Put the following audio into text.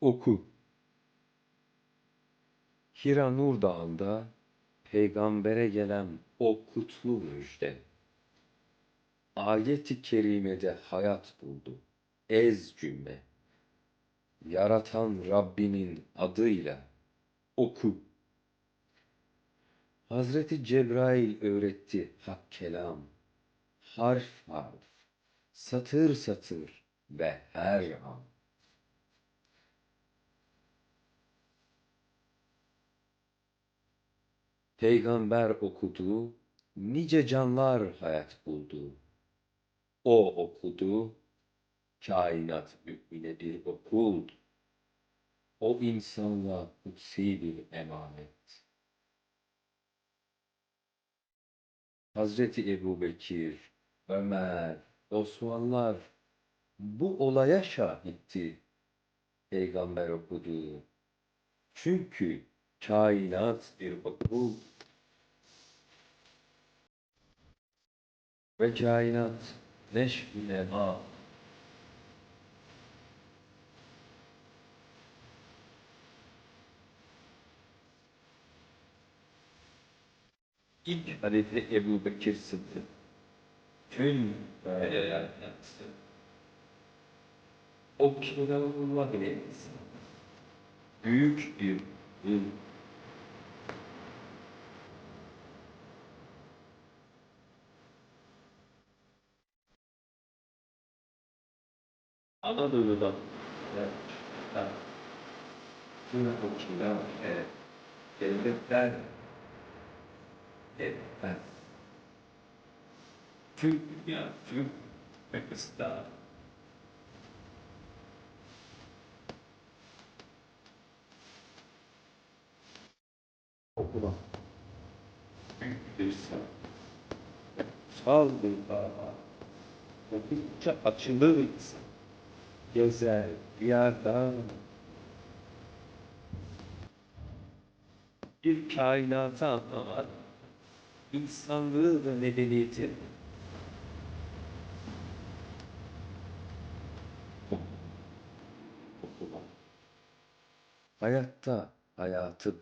Oku. Hira Nur Dağı'nda peygambere gelen o kutlu müjde. Ayet-i kerimede hayat buldu. Ez cümle. Yaratan Rabbinin adıyla oku. Hazreti Cebrail öğretti hak kelam. Harf harf, satır satır ve her an. Peygamber okudu, nice canlar hayat buldu. O okudu, kainat mümine bir okul. O insanla kutsi bir emanet. Hazreti Ebu Bekir, Ömer, Osmanlar bu olaya şahitti. Peygamber okudu. Çünkü kainat bir okul. Ve kainat neşv-i nema. İlk halife Ebu Bekir Sıddık. Tüm böyleler yaptı. O kitabullah ile büyük bir bir Anadolu'dan gerçekten tüm o kitap ve devletler devletler tüm dünya tüm Pakistan okula. Sağ sal bir okudukça açılır insan gezer diyardan bir kainatı anlamak insanlığı ve medeniyeti. Hayatta hayatı